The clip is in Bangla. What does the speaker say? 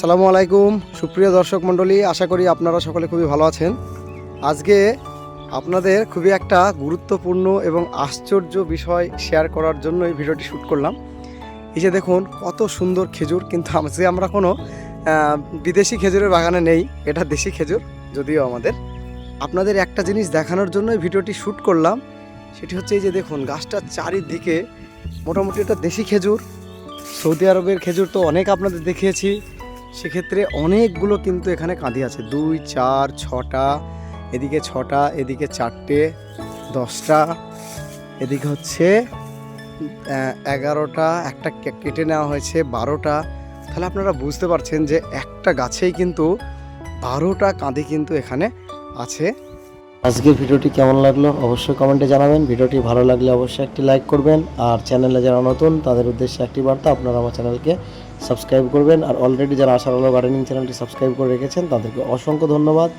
আসসালামু আলাইকুম, সুপ্রিয় দর্শক মণ্ডলী, আশা করি আপনারা সকলে খুবই ভালো আছেন। আজকে আপনাদের খুবই একটা গুরুত্বপূর্ণ এবং আশ্চর্য বিষয় শেয়ার করার জন্য এই ভিডিওটি শ্যুট করলাম। এই যে দেখুন, কত সুন্দর খেজুর, কিন্তু আজকে আমরা কোনো বিদেশি খেজুরের বাগানে নেই, এটা দেশি খেজুর, যদিও আমাদের। আপনাদের একটা জিনিস দেখানোর জন্য ভিডিওটি শ্যুট করলাম, সেটি হচ্ছে এই যে দেখুন, গাছটার চারিদিকে মোটামুটি এটা দেশি খেজুর, সৌদি আরবের খেজুর তো অনেক আপনাদের দেখিয়েছি সেক্ষেত্রে অনেকগুলো কিন্তু এখানে কাঁদি আছে। দুই, চার, ছটা, এদিকে ছটা, এদিকে চারটে, দশটা, এদিকে হচ্ছে এগারোটা, একটা কেটে নেওয়া হয়েছে, বারোটা। তাহলে আপনারা বুঝতে পারছেন যে একটা গাছেই কিন্তু বারোটা কাঁদি কিন্তু এখানে আছে। আজকের ভিডিওটি কেমন লাগল অবশ্যই কমেন্টে জানাবেন। ভিডিওটি ভালো লাগলে অবশ্যই একটি লাইক করবেন। আর চ্যানেলে যারা নতুন, তাদের উদ্দেশ্যে একটি বার্তা, আপনারা আমার চ্যানেলকে সাবস্ক্রাইব করবেন। আর অলরেডি যারা আশার আলো গার্ডেনিং চ্যানেলটি সাবস্ক্রাইব করে রেখেছেন, তাদেরকে অসংখ্য ধন্যবাদ।